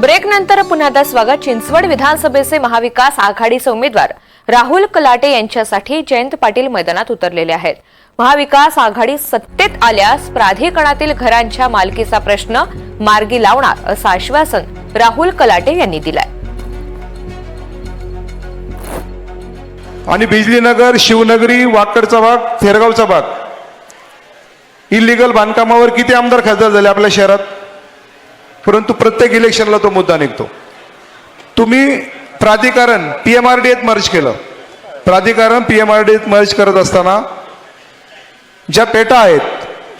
Break नंतर पुन्हा एकदा स्वागत. चिंचवड विधानसभेचे महाविकास आघाडीचे उमेदवार राहुल कलाटे यांच्यासाठी जयंत पाटील मैदानात उतरलेले आहेत. महाविकास आघाडी सत्तेत आल्यास प्राधिकरणातील घरांच्या मालकीचा प्रश्न मार्गी लावणार असं आश्वासन राहुल कलाटे यांनी दिलंय. आणि बिजलीनगर शिवनगरी वाकडचा भाग थेरगावचा भाग. इलिगल बांधकामावर किती आमदार खासदार झाले आपल्या शहरात? परंतु प्रत्येक इलेक्शनला तो मुद्दा निघतो. तुम्ही प्राधिकरण पी एम आर डी एत मर्ज केलं. प्राधिकरण पी एम आर डी एत मर्ज करत असताना ज्या पेटा आहेत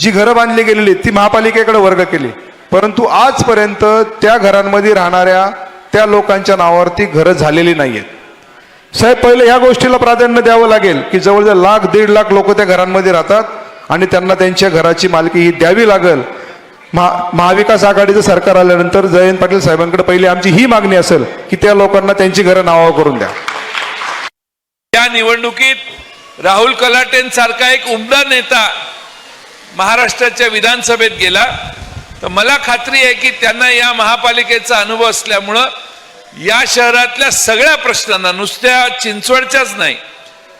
जी घरं बांधली गेलेली ती महापालिकेकडे वर्ग केली. परंतु आजपर्यंत त्या घरांमध्ये राहणाऱ्या त्या लोकांच्या नावावरती घरं झालेली नाही आहेत साहेब पहिले ह्या गोष्टीला प्राधान्य द्यावं लागेल की जवळजवळ लाख दीड लाख लोक त्या घरांमध्ये राहतात आणि त्यांना त्यांच्या घराची मालकी ही द्यावी लागेल महाविकास आघाडीचं सरकार आल्यानंतर जयंत पाटील साहेबांकडे पहिली आमची ही मागणी असेल की त्या लोकांना त्यांची घरं नावावर करून द्या. या निवडणुकीत राहुल कलाटेंसारखा एक उमदा नेता महाराष्ट्राच्या विधानसभेत गेला. तर मला खात्री आहे की त्यांना या महापालिकेचा अनुभव असल्यामुळं या शहरातल्या सगळ्या प्रश्नांना नुसत्या चिंचवडच्याच नाही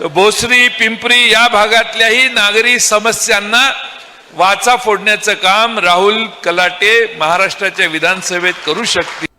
तर भोसरी पिंपरी या भागातल्याही नागरी समस्यांना वाचा फोडण्याचं काम राहुल कलाटे महाराष्ट्राच्या विधानसभेत करू शकतील.